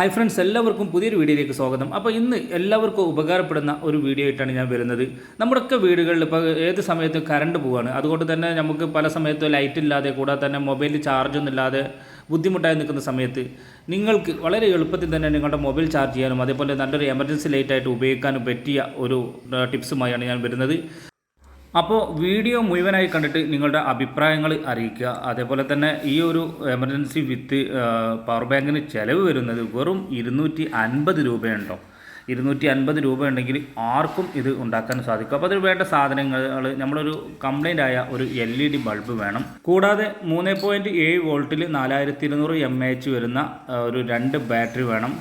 Hi friends എല്ലാവർക്കും പുതിയൊരു വീഡിയോയിലേക്ക് സ്വാഗതം. അപ്പോൾ ഇന്ന് എല്ലാവർക്കും ഉപകാരപ്പെടുന്ന ഒരു വീഡിയോ ആയിട്ടാണ് ഞാൻ വരുന്നത്. നമ്മുടെയൊക്കെ വീടുകളിൽ ഇപ്പോൾ ഏത് സമയത്തും കറണ്ട് പോവുകയാണ് അതുകൊണ്ട് തന്നെ നമുക്ക് പല സമയത്തും ലൈറ്റ് ഇല്ലാതെ കൂടാതെ തന്നെ മൊബൈലിൽ ചാർജൊന്നും ഇല്ലാതെ ബുദ്ധിമുട്ടായി നിൽക്കുന്ന സമയത്ത് നിങ്ങൾക്ക് വളരെ എളുപ്പത്തിൽ തന്നെ നിങ്ങളുടെ മൊബൈൽ ചാർജ് ചെയ്യാനും അതേപോലെ നല്ലൊരു എമർജൻസി ലൈറ്റായിട്ട് ഉപയോഗിക്കാനും പറ്റിയ ഒരു ടിപ്സുമായാണ് ഞാൻ വരുന്നത്. അപ്പോൾ വീഡിയോ മുഴുവനായി കണ്ടിട്ട് നിങ്ങളുടെ അഭിപ്രായങ്ങൾ അറിയിക്കുക. അതേപോലെ തന്നെ ഈ ഒരു എമർജൻസി വിത്ത് പവർ ബാങ്കിന് ചിലവ് വരുന്നത് വെറും ഇരുന്നൂറ്റി അൻപത് രൂപയുണ്ടോ? ഇരുന്നൂറ്റി അൻപത് രൂപ ഉണ്ടെങ്കിൽ ആർക്കും ഇത് ഉണ്ടാക്കാൻ സാധിക്കും. അപ്പോൾ അതിന് വേണ്ട സാധനങ്ങൾ നമ്മളൊരു കംപ്ലൈന്റ് ആയ ഒരു എൽ ഇ ഡി ബൾബ് വേണം. കൂടാതെ മൂന്ന് പോയിന്റ് ഏഴ് വോൾട്ടിൽ നാലായിരത്തി ഇരുന്നൂറ് എം എ എച്ച് വരുന്ന ഒരു രണ്ട് ബാറ്ററി വേണം.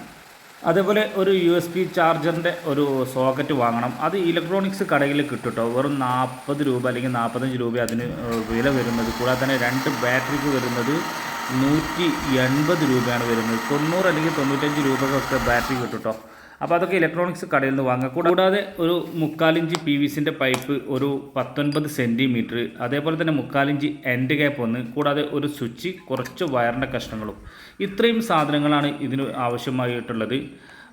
അതേപോലെ ഒരു യു എസ് പി ചാർജറിന്റെ ഒരു സോക്കറ്റ് വാങ്ങണം. അത് ഇലക്ട്രോണിക്സ് കടയിൽ കേട്ടോ വെറും നാൽപ്പത് രൂപ അല്ലെങ്കിൽ നാൽപ്പത്തഞ്ച് രൂപ അതിന് വില വരുന്നത്. കൂടാതെ തന്നെ രണ്ട് ബാറ്ററിക്ക് വരുന്നത് നൂറ്റി എൺപത് രൂപയാണ് വരുന്നത്. തൊണ്ണൂറ് അല്ലെങ്കിൽ തൊണ്ണൂറ്റഞ്ച് രൂപക്കൊക്കെ ബാറ്ററി കിട്ടും കേട്ടോ അപ്പോൾ അതൊക്കെ ഇലക്ട്രോണിക്സ് കടയിൽ നിന്ന് വാങ്ങാം. കൂടാതെ ഒരു മുക്കാലിഞ്ച് പി വി സിന്റെ പൈപ്പ് ഒരു പത്തൊൻപത് സെന്റിമീറ്റർ അതേപോലെ തന്നെ മുക്കാലിഞ്ച് എൻഡ് ഗ്യാപ്പ് ഒന്ന് കൂടാതെ ഒരു സ്വിച്ച് കുറച്ച് വയറിന്റെ കഷ്ണങ്ങളും. ഇത്രയും സാധനങ്ങളാണ് ഇതിന് ആവശ്യമായിട്ടുള്ളത്.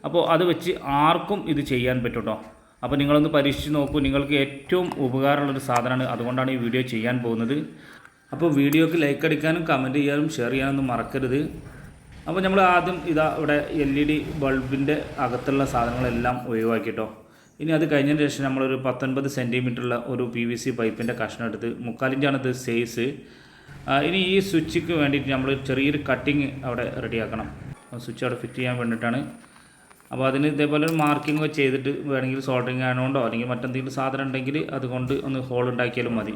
അപ്പോൾ അത് വെച്ച് ആർക്കും ഇത് ചെയ്യാൻ പറ്റും കേട്ടോ അപ്പോൾ നിങ്ങളൊന്ന് പരീക്ഷിച്ച് നോക്കൂ. നിങ്ങൾക്ക് ഏറ്റവും ഉപകാരമുള്ളൊരു സാധനമാണ് അതുകൊണ്ടാണ് ഈ വീഡിയോ ചെയ്യാൻ പോകുന്നത്. അപ്പോൾ വീഡിയോക്ക് ലൈക്ക് അടിക്കാനും കമന്റ് ചെയ്യാനും ഷെയർ ചെയ്യാനൊന്നും മറക്കരുത്. അപ്പോൾ നമ്മൾ ആദ്യം ഇതാ ഇവിടെ എൽ ഇ ഡി ബൾബിന്റെ അകത്തുള്ള സാധനങ്ങളെല്ലാം ഒഴിവാക്കിയിട്ടോ ഇനി അത് കഴിഞ്ഞതിന് ശേഷം നമ്മളൊരു പത്തൊൻപത് സെന്റിമീറ്ററുള്ള ഒരു പി വി സി പൈപ്പിന്റെ കഷ്ണം എടുത്ത് മുക്കാലിന്റെയാണ് ഇത് സൈസ് ഇനി ഈ സ്വിച്ചിക്ക് വേണ്ടിയിട്ട് നമ്മൾ ചെറിയൊരു കട്ടിങ് അവിടെ റെഡിയാക്കണം. സ്വിച്ച് അവിടെ ഫിറ്റ് ചെയ്യാൻ വേണ്ടിയിട്ടാണ്. അപ്പോൾ അതിന് ഇതേപോലെ ഒരു മാർക്കിംഗ് ചെയ്തിട്ട് വേണമെങ്കിൽ സോൾഡറിങ് ആയതുകൊണ്ടോ അല്ലെങ്കിൽ മറ്റെന്തെങ്കിലും സാധനം ഉണ്ടെങ്കിൽ അതുകൊണ്ട് ഒന്ന് ഹോൾ ഉണ്ടാക്കിയാലും മതി.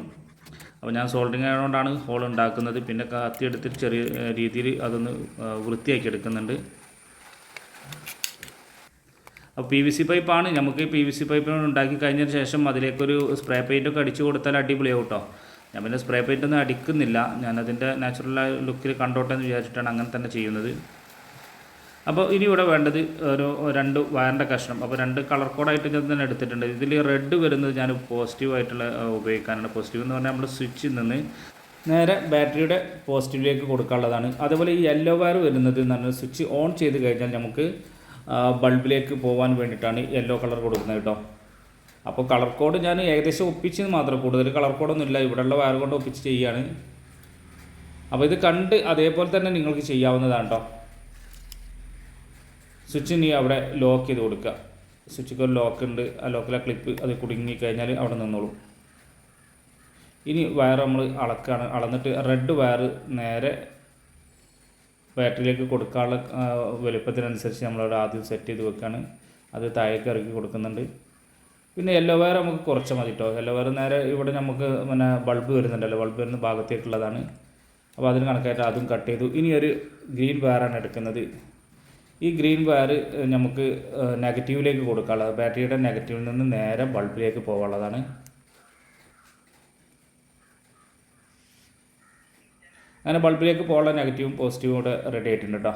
അപ്പോൾ ഞാൻ സോൾഡിങ് ആയതുകൊണ്ടാണ് ഹോൾ ഉണ്ടാക്കുന്നത്. പിന്നെ കത്തി എടുത്തിട്ട് ചെറിയ രീതിയിൽ അതൊന്ന് വൃത്തിയാക്കി എടുക്കുന്നുണ്ട്. അപ്പോൾ പി വി സി പൈപ്പാണ് നമുക്ക് പി വി സി പൈപ്പ് ഉണ്ടാക്കി കഴിഞ്ഞതിന് ശേഷം അതിലേക്കൊരു സ്പ്രേ പെയിന്റൊക്കെ അടിച്ചു കൊടുത്താൽ അടിപൊളിയാവും കേട്ടോ ഞാൻ പിന്നെ സ്പ്രേ പെയിന്റ് ഒന്നും അടിക്കുന്നില്ല. ഞാനതിന്റെ നാച്ചുറൽ ലുക്കിൽ കണ്ടോട്ടെ എന്ന് വിചാരിച്ചിട്ടാണ് അങ്ങനെ തന്നെ ചെയ്യുന്നത്. അപ്പോൾ ഇനി ഇവിടെ വേണ്ടത് ഒരു രണ്ട് വയറിന്റെ കഷ്ണം. അപ്പോൾ രണ്ട് കളർ കോഡായിട്ട് ഞാൻ തന്നെ എടുത്തിട്ടുണ്ട്. ഇതിൽ റെഡ് വരുന്നത് ഞാൻ പോസിറ്റീവായിട്ടുള്ള ഉപയോഗിക്കാനാണ്. പോസിറ്റീവ് എന്ന് പറഞ്ഞാൽ നമ്മൾ സ്വിച്ചിൽ നിന്ന് നേരെ ബാറ്ററിയുടെ പോസിറ്റീവിലേക്ക് കൊടുക്കാനുള്ളതാണ്. അതേപോലെ ഈ യെല്ലോ വയർ വരുന്നത് പറഞ്ഞാൽ സ്വിച്ച് ഓൺ ചെയ്ത് കഴിഞ്ഞാൽ നമുക്ക് ബൾബിലേക്ക് പോകാൻ വേണ്ടിയിട്ടാണ് യെല്ലോ കളർ കൊടുക്കുന്നത് കേട്ടോ. അപ്പോൾ കളർ കോഡ് ഞാൻ ഏകദേശം ഒപ്പിച്ച് മാത്രം കൂടുതൽ കളർ കോഡൊന്നും ഇല്ല ഇവിടെയുള്ള വയർ കൊണ്ട് ഒപ്പിച്ച് ചെയ്യുകയാണ് അപ്പോൾ ഇത് കണ്ട് അതേപോലെ തന്നെ നിങ്ങൾക്ക് ചെയ്യാവുന്നതാണ് കേട്ടോ. സ്വിച്ച് നീ അവിടെ ലോക്ക് ചെയ്ത് കൊടുക്കുക. സ്വിച്ച് ഒരു ലോക്ക് ഉണ്ട്. ആ ലോക്കിലെ ക്ലിപ്പ് അത് കുടുങ്ങി കഴിഞ്ഞാൽ അവിടെ നിന്നോളും. ഇനി വയർ നമ്മൾ അളക്കാണ്. അളന്നിട്ട് റെഡ് വയർ നേരെ ബാറ്ററിയിലേക്ക് കൊടുക്കാനുള്ള വലുപ്പത്തിനനുസരിച്ച് നമ്മളവിടെ ആദ്യം സെറ്റ് ചെയ്ത് വെക്കുകയാണ് അത് താഴേക്ക് ഇറക്കി കൊടുക്കുന്നുണ്ട്. പിന്നെ യെല്ലോ വയർ നമുക്ക് കുറച്ച് മതി കേട്ടോ യെല്ലോ വയർ നേരെ ഇവിടെ നമുക്ക് പിന്നെ ബൾബ് വരുന്നുണ്ടല്ലോ. ബൾബ് വരുന്ന ഭാഗത്തേക്കുള്ളതാണ്. അപ്പോൾ അതിന് കണക്കായിട്ട് അതും കട്ട് ചെയ്തു. ഇനി ഒരു ഗ്രീൻ വയറാണ് എടുക്കുന്നത്. ഈ ഗ്രീൻ വയർ നമുക്ക് നെഗറ്റീവിലേക്ക് കൊടുക്കാനുള്ളത്. ബാറ്ററിയുടെ നെഗറ്റീവിൽ നിന്ന് നേരെ ബൾബിലേക്ക് പോകാനുള്ളതാണ്. അങ്ങനെ ബൾബിലേക്ക് പോകാനുള്ള നെഗറ്റീവും പോസിറ്റീവും കൂടെ റെഡി ആയിട്ടുണ്ട് കേട്ടോ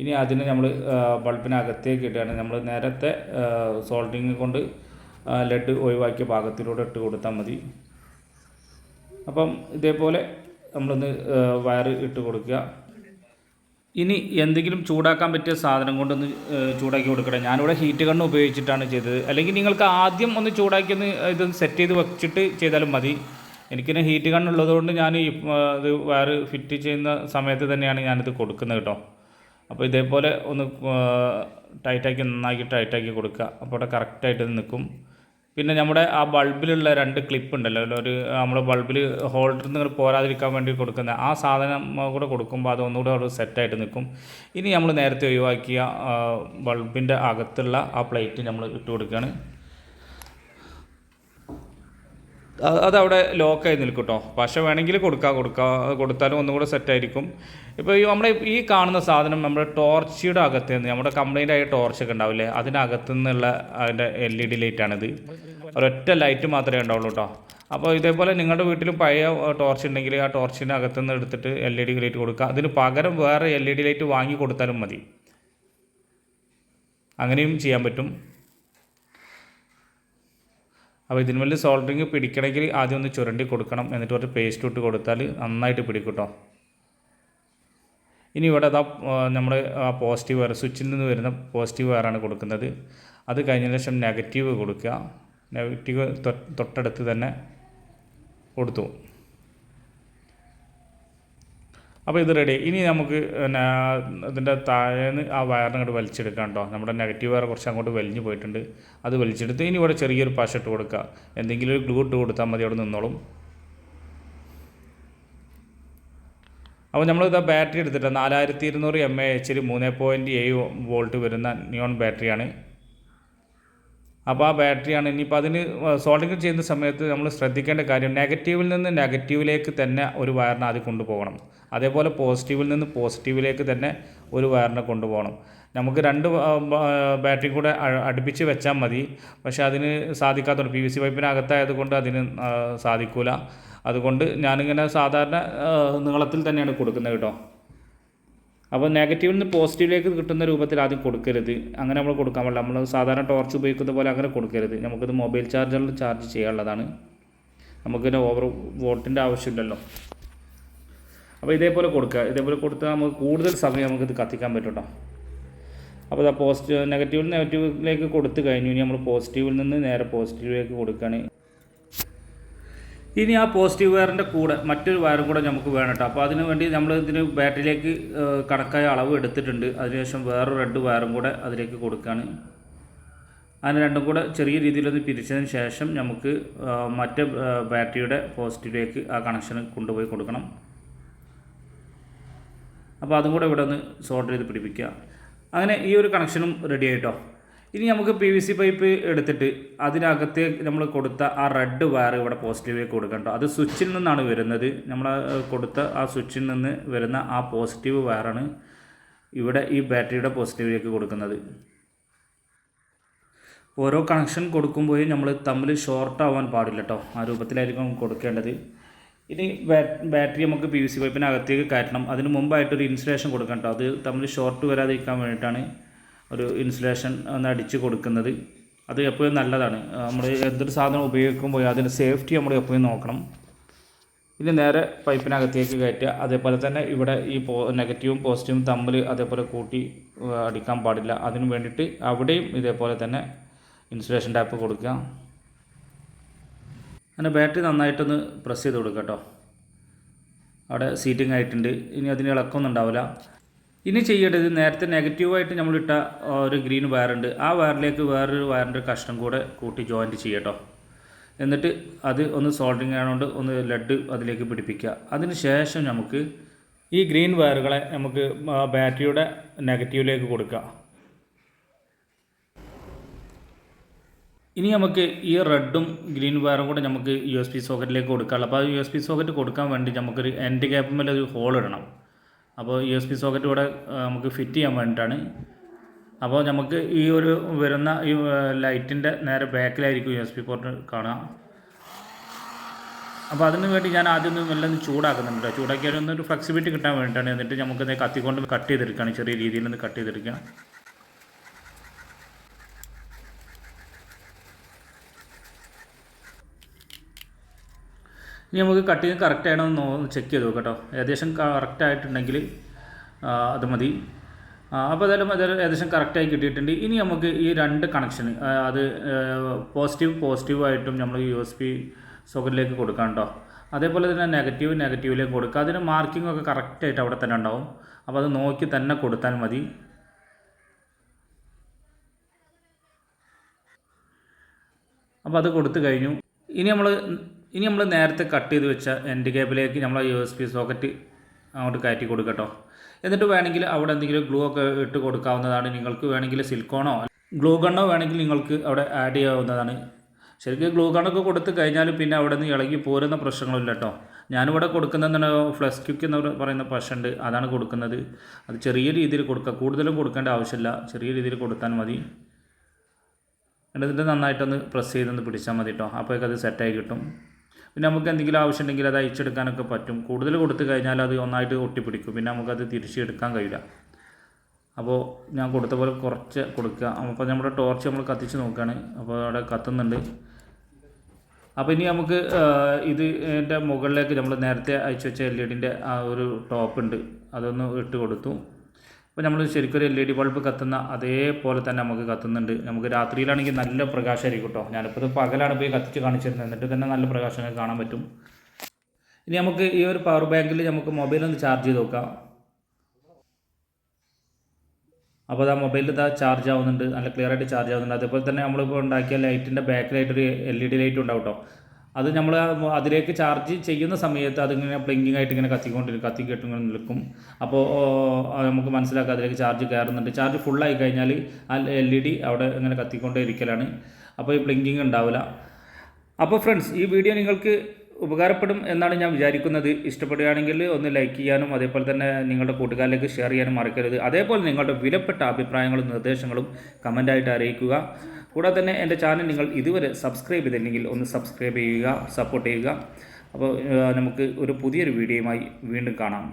ഇനി അതിന് നമ്മൾ ബൾബിനകത്തേക്ക് ഇട്ടാണ് നമ്മൾ നേരത്തെ സോൾഡിങ് കൊണ്ട് ലെഡ് ഒഴിവാക്കിയ ഭാഗത്തിലൂടെ ഇട്ട് കൊടുത്താൽ മതി. അപ്പം ഇതേപോലെ നമ്മളൊന്ന് വയർ ഇട്ട് കൊടുക്കുക. ഇനി എന്തെങ്കിലും ചൂടാക്കാൻ പറ്റിയ സാധനം കൊണ്ടൊന്ന് ചൂടാക്കി കൊടുക്കണം ഞാനിവിടെ ഹീറ്റ് കണ്ണ് ഉപയോഗിച്ചിട്ടാണ് ചെയ്തത്. അല്ലെങ്കിൽ നിങ്ങൾക്ക് ആദ്യം ഒന്ന് ചൂടാക്കി ഒന്ന് ഇത് സെറ്റ് ചെയ്ത് വെച്ചിട്ട് ചെയ്താലും മതി. എനിക്കിന് ഹീറ്റ് കണ്ണുള്ളതുകൊണ്ട് ഞാൻ ഇത് വയർ ഫിറ്റ് ചെയ്യുന്ന സമയത്ത് തന്നെയാണ് ഞാനിത് കൊടുക്കുന്നത് കേട്ടോ. അപ്പോൾ ഇതേപോലെ ഒന്ന് ടൈറ്റാക്കി നന്നാക്കി ടൈറ്റാക്കി കൊടുക്കുക. അപ്പോൾ അവിടെ കറക്റ്റായിട്ട് നിൽക്കും. പിന്നെ നമ്മുടെ ആ ബൾബിലുള്ള രണ്ട് ക്ലിപ്പ് ഉണ്ടല്ലോ. ഒരു നമ്മുടെ ബൾബിൽ ഹോൾഡറിൽ നിന്ന് പോരാതിരിക്കാൻ വേണ്ടി കൊടുക്കുന്ന ആ സാധനം കൂടെ കൊടുക്കുമ്പോൾ അത് ഒന്നുകൂടെ അവിടെ സെറ്റായിട്ട് നിൽക്കും. ഇനി നമ്മൾ നേരത്തെ ഒഴിവാക്കിയ ബൾബിന്റെ അകത്തുള്ള ആ പ്ലേറ്റ് നമ്മൾ ഇട്ട് കൊടുക്കുകയാണ് അത് അതവിടെ ലോക്കായി നിൽക്കും കേട്ടോ പക്ഷേ വേണമെങ്കിൽ കൊടുക്കാം കൊടുക്കാം. കൊടുത്താലും ഒന്നുകൂടെ സെറ്റായിരിക്കും ഇപ്പോൾ ഈ നമ്മുടെ ഈ കാണുന്ന സാധനം നമ്മുടെ ടോർച്ചിയുടെ അകത്ത് നിന്ന് നമ്മുടെ കംപ്ലൈന്റ് ആയ ടോർച്ചൊക്കെ ഉണ്ടാവില്ലേ? അതിനകത്തു നിന്നുള്ള അതിന്റെ എൽ ഇ ഡി ലൈറ്റാണിത് ഒരൊറ്റ ലൈറ്റ് മാത്രമേ ഉണ്ടാവുള്ളൂ കേട്ടോ അപ്പോൾ ഇതേപോലെ നിങ്ങളുടെ വീട്ടിലും പഴയ ടോർച്ച് ഉണ്ടെങ്കിൽ ആ ടോർച്ചിന്റെ അകത്തു നിന്ന് എടുത്തിട്ട് എൽ ഇ ഡി ലൈറ്റ് കൊടുക്കുക. അതിന് പകരം വേറെ എൽ ഇ ഡി ലൈറ്റ് വാങ്ങി കൊടുത്താലും മതി. അങ്ങനെയും ചെയ്യാൻ പറ്റും. അപ്പോൾ ഇതിന് വലിയ സോൾഡറിങ് പിടിക്കണമെങ്കിൽ ആദ്യം ഒന്ന് ചുരണ്ടി കൊടുക്കണം. എന്നിട്ട് കുറച്ച് പേസ്റ്റ് ഇട്ട് കൊടുത്താൽ നന്നായിട്ട് പിടിക്കും ഇനി ഇവിടെ അതാ നമ്മൾ ആ പോസിറ്റീവ് വയർ സ്വിച്ചിൽ നിന്ന് വരുന്ന പോസിറ്റീവ് വയറാണ് കൊടുക്കുന്നത്. അത് കഴിഞ്ഞതിന് ശേഷം നെഗറ്റീവ് കൊടുക്കുക. നെഗറ്റീവ് തൊട്ടടുത്ത് തന്നെ കൊടുത്തു. അപ്പോൾ ഇത് റെഡി ഇനി നമുക്ക് പിന്നെ ഇതിന്റെ താഴേന്ന് ആ വയറിന് അങ്ങോട്ട് വലിച്ചെടുക്കാം കേട്ടോ നമ്മുടെ നെഗറ്റീവ് വയർ കുറച്ച് അങ്ങോട്ട് വലിഞ്ഞു പോയിട്ടുണ്ട്. അത് വലിച്ചെടുത്ത് ഇനി ഇവിടെ ചെറിയൊരു പശ ഇട്ട് കൊടുക്കുക എന്തെങ്കിലും ഒരു ഗ്ലൂ ഇട്ട് കൊടുത്താൽ മതി അവിടെ നിന്നോളും. അപ്പോൾ നമ്മൾ ഇതാ ബാറ്ററി എടുത്തിട്ട് നാലായിരത്തി ഇരുന്നൂറ് എം എ എച്ചിൽ മൂന്ന് പോയിന്റ് ഏഴ് വോൾട്ട് വരുന്ന നിയോൺ ബാറ്ററിയാണ് അപ്പോൾ ആ ബാറ്ററിയാണ് ഇനിയിപ്പോൾ അതിന് സോൾഡിങ് ചെയ്യുന്ന സമയത്ത് നമ്മൾ ശ്രദ്ധിക്കേണ്ട കാര്യം നെഗറ്റീവിൽ നിന്ന് നെഗറ്റീവിലേക്ക് തന്നെ ഒരു വയറിനെ ആദ്യം കൊണ്ടുപോകണം. അതേപോലെ പോസിറ്റീവിൽ നിന്ന് പോസിറ്റീവിലേക്ക് തന്നെ ഒരു വയറിനെ കൊണ്ടുപോകണം. നമുക്ക് രണ്ട് ബാറ്ററി കൂടെ അടുപ്പിച്ച് വെച്ചാൽ മതി. പക്ഷേ അതിന് സാധിക്കാത്തതുകൊണ്ട് പി വി സി പൈപ്പിനകത്തായതുകൊണ്ട് അതിന് സാധിക്കില്ല സാധിക്കൂല. അതുകൊണ്ട് ഞാനിങ്ങനെ സാധാരണ നീളത്തിൽ തന്നെയാണ് കൊടുക്കുന്നത് കേട്ടോ. അപ്പോൾ നെഗറ്റീവിൽ നിന്ന് പോസിറ്റീവിലേക്ക് കിട്ടുന്ന രൂപത്തിൽ ആദ്യം കൊടുക്കരുത്. അങ്ങനെ നമ്മൾ കൊടുക്കാൻ പാടില്ല. നമ്മൾ സാധാരണ ടോർച്ച് ഉപയോഗിക്കുന്ന പോലെ അങ്ങനെ കൊടുക്കരുത്. നമുക്കിത് മൊബൈൽ ചാർജറിൽ ചാർജ് ചെയ്യാനുള്ളതാണ്. നമുക്കിതിന് ഓവർ വോൾട്ടിന്റെ ആവശ്യമില്ലല്ലോ. അപ്പോൾ ഇതേപോലെ കൊടുക്കുക. ഇതേപോലെ കൊടുത്താൽ നമുക്ക് കൂടുതൽ സമയം നമുക്കിത് കത്തിക്കാൻ പറ്റും അപ്പോൾ ഇതാ പോസിറ്റീവ് നെഗറ്റീവിൽ നെഗറ്റീവിലേക്ക് കൊടുത്തു കഴിഞ്ഞു. ഇനി നമ്മൾ പോസിറ്റീവിൽ നിന്ന് നേരെ പോസിറ്റീവിലേക്ക് കൊടുക്കുകയാണ്. ഇനി ആ പോസിറ്റീവ് വയറിന്റെ കൂടെ മറ്റൊരു വയറും കൂടെ നമുക്ക് വേണം കേട്ടോ അപ്പോൾ അതിന് വേണ്ടി നമ്മൾ ഇതിന് ബാറ്ററിയിലേക്ക് കണക്കായ അളവ് എടുത്തിട്ടുണ്ട്. അതിനുശേഷം വേറെ റെഡ് വയറും കൂടെ അതിലേക്ക് കൊടുക്കുകയാണ് അതിന് രണ്ടും കൂടെ ചെറിയ രീതിയിലൊന്ന് പിരിച്ചതിന് ശേഷം നമുക്ക് മറ്റേ ബാറ്ററിയുടെ പോസിറ്റീവിലേക്ക് ആ കണക്ഷൻ കൊണ്ടുപോയി കൊടുക്കണം. അപ്പോൾ അതും കൂടെ ഇവിടെ ഒന്ന് സോൾഡർ ചെയ്ത് പിടിപ്പിക്കുക. അങ്ങനെ ഈ ഒരു കണക്ഷനും റെഡി ആയിട്ടോ ഇനി നമുക്ക് പി വി സി പൈപ്പ് എടുത്തിട്ട് അതിനകത്ത് നമ്മൾ കൊടുത്ത ആ റെഡ് വയർ ഇവിടെ പോസിറ്റീവിലേക്ക് കൊടുക്കണ്ടോ അത് സ്വിച്ചിൽ നിന്നാണ് വരുന്നത്. നമ്മൾ കൊടുത്ത ആ സ്വിച്ചിൽ നിന്ന് വരുന്ന ആ പോസിറ്റീവ് വയറാണ് ഇവിടെ ഈ ബാറ്ററിയുടെ പോസിറ്റീവിലേക്ക് കൊടുക്കുന്നത്. ഓരോ കണക്ഷൻ കൊടുക്കുമ്പോഴും നമ്മൾ തമ്മിൽ ഷോർട്ട് ആവാൻ പാടില്ല കേട്ടോ ആ രൂപത്തിലായിരിക്കും കൊടുക്കേണ്ടത്. ഇനി ബാറ്ററി നമുക്ക് പി വി സി പൈപ്പിനകത്തേക്ക് കയറ്റണം. അതിന് മുമ്പായിട്ടൊരു ഇൻസുലേഷൻ കൊടുക്കണം കേട്ടോ അത് തമ്മിൽ ഷോർട്ട് വരാതിരിക്കാൻ വേണ്ടിയിട്ടാണ് ഒരു ഇൻസുലേഷൻ ഒന്ന് അടിച്ച് കൊടുക്കുന്നത്. അത് എപ്പോഴും നല്ലതാണ്. നമ്മൾ എന്തൊരു സാധനം ഉപയോഗിക്കുമ്പോൾ അതിന്റെ സേഫ്റ്റി നമ്മൾ എപ്പോഴും നോക്കണം. ഇനി നേരെ പൈപ്പിനകത്തേക്ക് കയറ്റുക. അതേപോലെ തന്നെ ഇവിടെ ഈ പോ നെഗറ്റീവും പോസിറ്റീവും തമ്മിൽ അതേപോലെ കൂട്ടി അടിക്കാൻ പാടില്ല. അതിന് വേണ്ടിയിട്ട് അവിടെയും ഇതേപോലെ തന്നെ ഇൻസുലേഷൻ ടാപ്പ് കൊടുക്കുക. അങ്ങനെ ബാറ്ററി നന്നായിട്ടൊന്ന് പ്രസ് ചെയ്ത് കൊടുക്കുക കേട്ടോ. അവിടെ സീറ്റിംഗ് ആയിട്ടുണ്ട്. ഇനി അതിന് ഇളക്കമൊന്നും ഉണ്ടാവില്ല. ഇനി ചെയ്യേണ്ടത് നേരത്തെ നെഗറ്റീവായിട്ട് നമ്മൾ ഇട്ട ഒരു ഗ്രീൻ വയറുണ്ട് ആ വയറിലേക്ക് വേറൊരു വയറിന്റെ കഷ്ണം കൂടെ കൂട്ടി ജോയിന്റ് ചെയ്യട്ടോ എന്നിട്ട് അത് ഒന്ന് സോൾഡറിങ് ആയതുകൊണ്ട് ഒന്ന് ലഡ് അതിലേക്ക് പിടിപ്പിക്കുക. അതിന് ശേഷം നമുക്ക് ഈ ഗ്രീൻ വയറുകളെ നമുക്ക് ബാറ്ററിയുടെ നെഗറ്റീവിലേക്ക് കൊടുക്കുക. ഇനി നമുക്ക് ഈ റെഡും ഗ്രീൻ വയറും കൂടെ നമുക്ക് യു എസ് പി സോക്കറ്റിലേക്ക് കൊടുക്കാമല്ലോ അപ്പോൾ ആ യു എസ് പി സോക്കറ്റ് കൊടുക്കാൻ വേണ്ടി നമുക്കൊരു എൻഡ് ക്യാപ്പിന്മേൽ ഒരു ഹോൾ ഇടണം. അപ്പോൾ യു എസ് പി സോക്കറ്റ് കൂടെ നമുക്ക് ഫിറ്റ് ചെയ്യാൻ വേണ്ടിയിട്ടാണ് അപ്പോൾ നമുക്ക് ഈ ഒരു വരുന്ന ഈ ലൈറ്റിന്റെ നേരെ ബാക്കിലായിരിക്കും യു എസ് പി പോർട്ട് കാണാം അപ്പോൾ അതിന് വേണ്ടി ഞാൻ ആദ്യം ഒന്ന് ഒന്ന് ചൂടാക്കുന്നുണ്ട് ചൂടാക്കിയാൽ ഒന്നൊരു ഫ്ലെക്സിബിലിറ്റി കിട്ടാൻ വേണ്ടിയിട്ടാണ് എന്നിട്ട് നമുക്കത് കത്തിക്കൊണ്ട് കട്ട് ചെയ്തെടുക്കുകയാണ്. ചെറിയ രീതിയിൽ ഒന്ന് കട്ട് ചെയ്തെടുക്കുക ഇനി നമുക്ക് കട്ടിങ് കറക്റ്റ് ആണോ എന്ന് ചെക്ക് ചെയ്ത് നോക്കാം കേട്ടോ. ഏകദേശം കറക്റ്റ് ആയിട്ടുണ്ടെങ്കിൽ അത് മതി. അപ്പോൾ അതായാലും അത് ഏകദേശം കറക്റ്റായി കിട്ടിയിട്ടുണ്ട്. ഇനി നമുക്ക് ഈ രണ്ട് കണക്ഷൻ അത് പോസിറ്റീവ് പോസിറ്റീവ് ആയിട്ടും നമ്മൾ യു എസ് പി സോക്കറ്റിലേക്ക് കൊടുക്കാം കേട്ടോ. അതേപോലെ തന്നെ നെഗറ്റീവ് നെഗറ്റീവിലേക്ക് കൊടുക്കുക അതിന് മാർക്കിംഗ് ഒക്കെ കറക്റ്റായിട്ട് അവിടെ തന്നെ ഉണ്ടാവും. അപ്പോൾ അത് നോക്കി തന്നെ കൊടുത്താൽ മതി. അപ്പോൾ അത് കൊടുത്തു കഴിഞ്ഞു. ഇനി നമ്മൾ ഇനി നമ്മൾ നേരത്തെ കട്ട് ചെയ്ത് വെച്ച എൻഡ് കേബിലേക്ക് നമ്മൾ യു എസ് പി സോക്കറ്റ് അങ്ങോട്ട് കയറ്റി കൊടുക്കട്ടോ. എന്നിട്ട് വേണമെങ്കിൽ അവിടെ എന്തെങ്കിലും ഗ്ലൂ ഒക്കെ ഇട്ട് കൊടുക്കാവുന്നതാണ്. നിങ്ങൾക്ക് വേണമെങ്കിൽ സിൽക്കോണോ ഗ്ലൂ ഗണ്ണോ വേണമെങ്കിൽ നിങ്ങൾക്ക് അവിടെ ആഡ് ചെയ്യാവുന്നതാണ്. ശരിക്കും ഗ്ലൂ ഗണ്ണൊക്കെ കൊടുത്ത് കഴിഞ്ഞാൽ പിന്നെ അവിടെ നിന്ന് ഇളകി പോരുന്ന പ്രശ്നങ്ങളില്ല കേട്ടോ ഞാനിവിടെ കൊടുക്കുന്നതെന്ന് ഫ്ലസ് ക്യുക്ക് എന്ന് പറയുന്ന പശുണ്ട്. അതാണ് കൊടുക്കുന്നത്. അത് ചെറിയ രീതിയിൽ കൊടുക്കുക കൂടുതലും കൊടുക്കേണ്ട ആവശ്യമില്ല. ചെറിയ രീതിയിൽ കൊടുത്താൽ മതി. എന്നിട്ട് നന്നായിട്ടൊന്ന് പ്രസ് ചെയ്തൊന്ന് പിടിച്ചാൽ മതി കേട്ടോ അപ്പോഴേക്കത് സെറ്റായി കിട്ടും. പിന്നെ നമുക്ക് എന്തെങ്കിലും ആവശ്യമുണ്ടെങ്കിൽ അത് അയച്ചെടുക്കാനൊക്കെ പറ്റും. കൂടുതൽ കൊടുത്തു കഴിഞ്ഞാൽ അത് ഒന്നായിട്ട് ഒട്ടിപ്പിടിക്കും. പിന്നെ നമുക്കത് തിരിച്ചെടുക്കാൻ കഴിയില്ല. അപ്പോൾ ഞാൻ കൊടുത്ത പോലെ കുറച്ച് കൊടുക്കുക. അപ്പോൾ നമ്മുടെ ടോർച്ച് നമ്മൾ കത്തിച്ച് നോക്കുകയാണ്. അപ്പോൾ അവിടെ കത്തുന്നുണ്ട്. അപ്പോൾ ഇനി നമുക്ക് ഇത് ഇതിന്റെ മുകളിലേക്ക് നമ്മൾ നേരത്തെ അയച്ചു വെച്ച എൽ ഇ ഡിന്റെ ആ ഒരു ടോപ്പ് ഉണ്ട്. അതൊന്ന് ഇട്ട് കൊടുത്തു. അപ്പോൾ നമ്മൾ ശരിക്കും ഒരു എൽ ഇ ഡി ബൾബ് കത്തുന്ന അതേപോലെ തന്നെ നമുക്ക് കത്തുന്നുണ്ട്. നമുക്ക് രാത്രിയിലാണെങ്കിൽ നല്ല പ്രകാശമായിരിക്കും കേട്ടോ ഞാനിപ്പോൾ ഇത് പകലാണ് പോയി കത്തിച്ച് കാണിച്ചിരുന്നത്. എന്നിട്ട് തന്നെ നല്ല പ്രകാശം കാണാൻ പറ്റും. ഇനി നമുക്ക് ഈ ഒരു പവർ ബാങ്കിൽ നമുക്ക് മൊബൈൽ ഒന്ന് ചാർജ് ചെയ്ത് നോക്കാം. അപ്പോൾ അതാ മൊബൈലിൽ ഇതാ ചാർജ് ആവുന്നുണ്ട്. നല്ല ക്ലിയർ ആയിട്ട് ചാർജ് ആവുന്നുണ്ട്. അതേപോലെ തന്നെ നമ്മളിപ്പോൾ ഉണ്ടാക്കിയ ലൈറ്റിന്റെ ബാക്കിലായിട്ടൊരു എൽ ഇ ഡി ലൈറ്റ് ഉണ്ടാവും കേട്ടോ അത് നമ്മൾ അതിലേക്ക് ചാർജ് ചെയ്യുന്ന സമയത്ത് അതിങ്ങനെ ബ്ലിങ്കിങ് ആയിട്ട് ഇങ്ങനെ കത്തിക്കൊണ്ടിരിക്കും കത്തിക്കിട്ട് ഇങ്ങനെ നിൽക്കും. അപ്പോൾ നമുക്ക് മനസ്സിലാക്കാം അതിലേക്ക് ചാർജ് കയറുന്നുണ്ട്. ചാർജ് ഫുള്ളായി കഴിഞ്ഞാൽ ആ എൽ ഇ ഡി അവിടെ ഇങ്ങനെ കത്തിക്കൊണ്ടേ ഇരിക്കലാണ്. അപ്പോൾ ഈ ബ്ലിങ്കിങ് ഉണ്ടാവില്ല. അപ്പോൾ ഫ്രണ്ട്സ് ഈ വീഡിയോ നിങ്ങൾക്ക് ഉപകാരപ്പെടും എന്നാണ് ഞാൻ വിചാരിക്കുന്നത്. ഇഷ്ടപ്പെടുകയാണെങ്കിൽ ഒന്ന് ലൈക്ക് ചെയ്യാനും അതേപോലെ തന്നെ നിങ്ങളുടെ കൂട്ടുകാരിലേക്ക് ഷെയർ ചെയ്യാനും മറക്കരുത്. അതേപോലെ നിങ്ങളുടെ വിലപ്പെട്ട അഭിപ്രായങ്ങളും നിർദ്ദേശങ്ങളും കമന്റായിട്ട് അറിയിക്കുക. കൂടാതെ തന്നെ എന്റെ ചാനൽ നിങ്ങൾ ഇതുവരെ സബ്സ്ക്രൈബ് ചെയ്തില്ലെങ്കിൽ ഒന്ന് സബ്സ്ക്രൈബ് ചെയ്യുക സപ്പോർട്ട് ചെയ്യുക. അപ്പോൾ നമുക്ക് ഒരു പുതിയൊരു വീഡിയോയുമായി വീണ്ടും കാണാം.